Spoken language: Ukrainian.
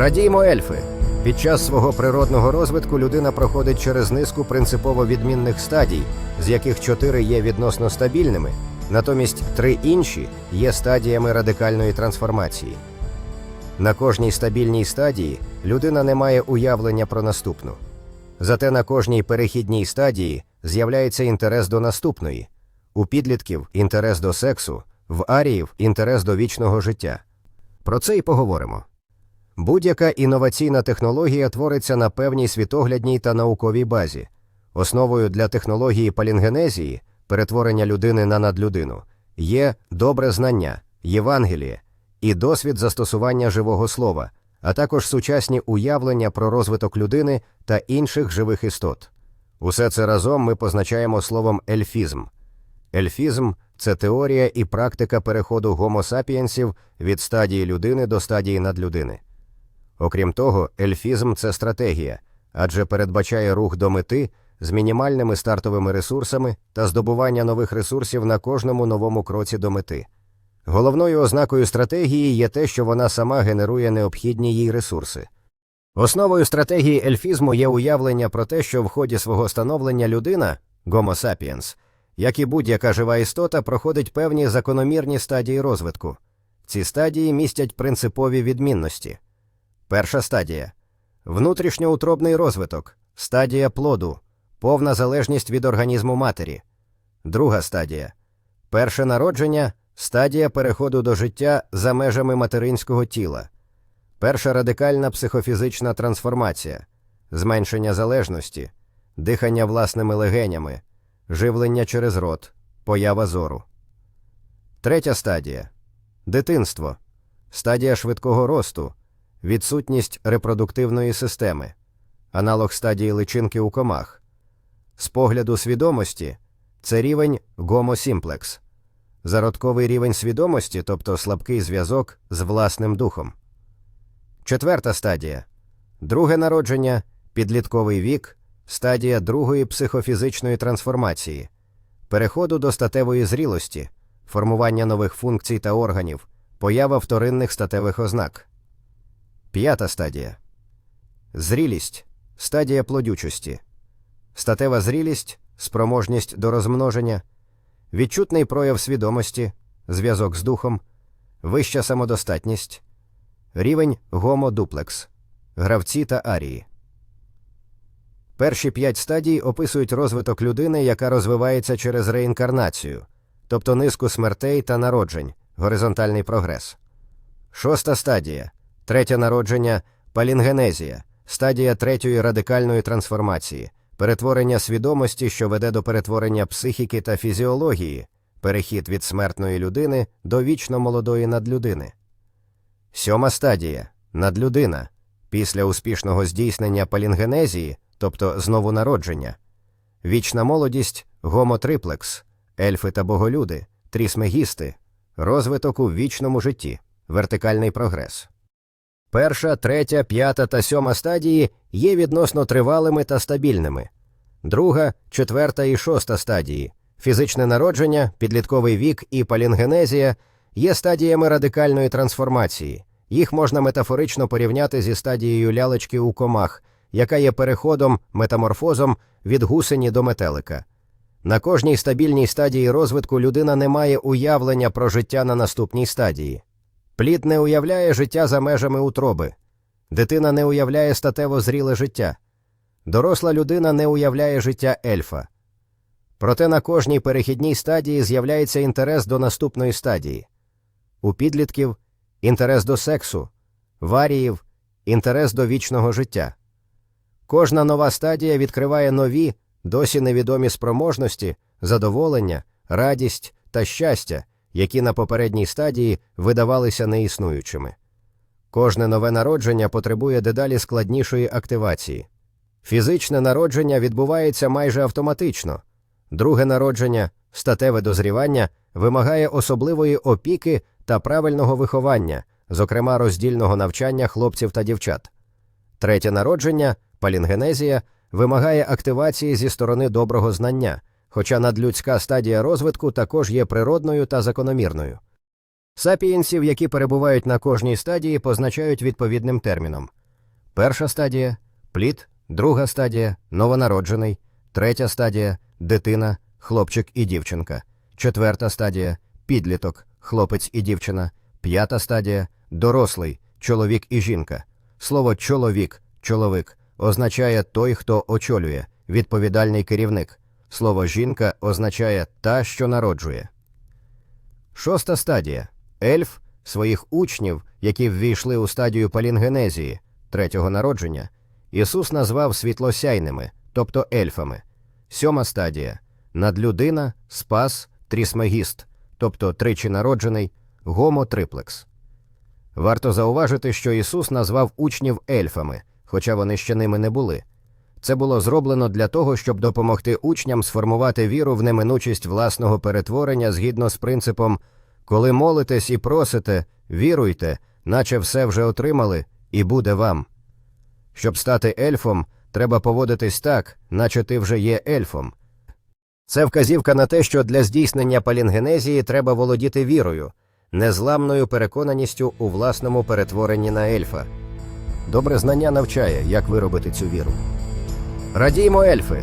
Радіймо ельфи. Під час свого природного розвитку людина проходить через низку принципово відмінних стадій, з яких чотири є відносно стабільними, натомість три інші є стадіями радикальної трансформації. На кожній стабільній стадії людина не має уявлення про наступну. Зате на кожній перехідній стадії з'являється інтерес до наступної, у підлітків інтерес до сексу, в аріїв інтерес до вічного життя. Про це й поговоримо. Будь-яка інноваційна технологія твориться на певній світоглядній та науковій базі. Основою для технології палінгенезії, перетворення людини на надлюдину, є добре знання, Євангеліє і досвід застосування живого слова, а також сучасні уявлення про розвиток людини та інших живих істот. Усе це разом ми позначаємо словом ельфізм. Ельфізм це теорія і практика переходу гомо сапієнсів від стадії людини до стадії надлюдини. Окрім того, ельфізм це стратегія, адже передбачає рух до мети з мінімальними стартовими ресурсами та здобування нових ресурсів на кожному новому кроці до мети. Головною ознакою стратегії є те, що вона сама генерує необхідні їй ресурси. Основою стратегії ельфізму є уявлення про те, що в ході свого становлення людина Homo sapiens, як і будь-яка жива істота, проходить певні закономірні стадії розвитку. Ці стадії містять принципові відмінності. Перша стадія. Внутрішньоутробний розвиток, стадія плоду, повна залежність від організму матері. Друга стадія. Перше народження, стадія переходу до життя за межами материнського тіла. Перша радикальна психофізична трансформація, зменшення залежності, дихання власними легенями, живлення через рот, поява зору. Третя стадія. Дитинство, стадія швидкого росту, відсутність репродуктивної системи, аналог стадії личинки у комах. З погляду свідомості це рівень Гомо Сімплекс, зародковий рівень свідомості, тобто слабкий зв'язок з власним духом. Четверта стадія друге народження, підлітковий вік, стадія другої психофізичної трансформації, переходу до статевої зрілості, формування нових функцій та органів, поява вторинних статевих ознак. П'ята стадія зрілість, стадія плодючості, статева зрілість, спроможність до розмноження, відчутний прояв свідомості, зв'язок з духом, вища самодостатність. Рівень гомодуплекс, гравці та арії. Перші п'ять стадій описують розвиток людини, яка розвивається через реінкарнацію, тобто низку смертей та народжень, горизонтальний прогрес. Шоста стадія третє народження палінгенезія, стадія третьої радикальної трансформації, перетворення свідомості, що веде до перетворення психіки та фізіології, перехід від смертної людини до вічно молодої надлюдини. Сьома стадія надлюдина після успішного здійснення палінгенезії, тобто знову народження, вічна молодість гомотриплекс, ельфи та боголюди, трісмегісти, розвиток у вічному житті, вертикальний прогрес. Перша, третя, п'ята та сьома стадії є відносно тривалими та стабільними. Друга, четверта і шоста стадії фізичне народження, підлітковий вік і палінгенезія є стадіями радикальної трансформації. Їх можна метафорично порівняти зі стадією лялечки у комах, яка є переходом, метаморфозом від гусені до метелика. На кожній стабільній стадії розвитку людина не має уявлення про життя на наступній стадії. Плід не уявляє життя за межами утроби, дитина не уявляє статево зріле життя, доросла людина не уявляє життя ельфа. Проте на кожній перехідній стадії з'являється інтерес до наступної стадії. У підлітків інтерес до сексу, варіїв, інтерес до вічного життя. Кожна нова стадія відкриває нові, досі невідомі спроможності, задоволення, радість та щастя, які на попередній стадії видавалися неіснуючими. Кожне нове народження потребує дедалі складнішої активації. Фізичне народження відбувається майже автоматично, друге народження, статеве дозрівання, вимагає особливої опіки та правильного виховання, зокрема роздільного навчання хлопців та дівчат. Третє народження, палінгенезія, вимагає активації зі сторони доброго знання, хоча надлюдська стадія розвитку також є природною та закономірною. Сапієнсів, які перебувають на кожній стадії, позначають відповідним терміном. Перша стадія плід, друга стадія новонароджений, третя стадія дитина, хлопчик і дівчинка, четверта стадія підліток, хлопець і дівчина, п'ята стадія дорослий, чоловік і жінка. Слово чоловік, чоловік означає той, хто очолює, відповідальний керівник. Слово жінка означає та, що народжує. Шоста стадія ельф своїх учнів, які ввійшли у стадію палінгенезії, третього народження, Ісус назвав світлосяйними, тобто ельфами. Сьома стадія надлюдина, спас, трісмегіст, тобто тричі народжений, гомо-триплекс. Варто зауважити, що Ісус назвав учнів ельфами, хоча вони ще ними не були. Це було зроблено для того, щоб допомогти учням сформувати віру в неминучість власного перетворення згідно з принципом коли молитесь і просите, віруйте, наче все вже отримали, і буде вам. Щоб стати ельфом, треба поводитись так, наче ти вже є ельфом. Це вказівка на те, що для здійснення палінгенезії треба володіти вірою, незламною переконаністю у власному перетворенні на ельфа. Добре знання навчає, як виробити цю віру. Радіймо, ельфи!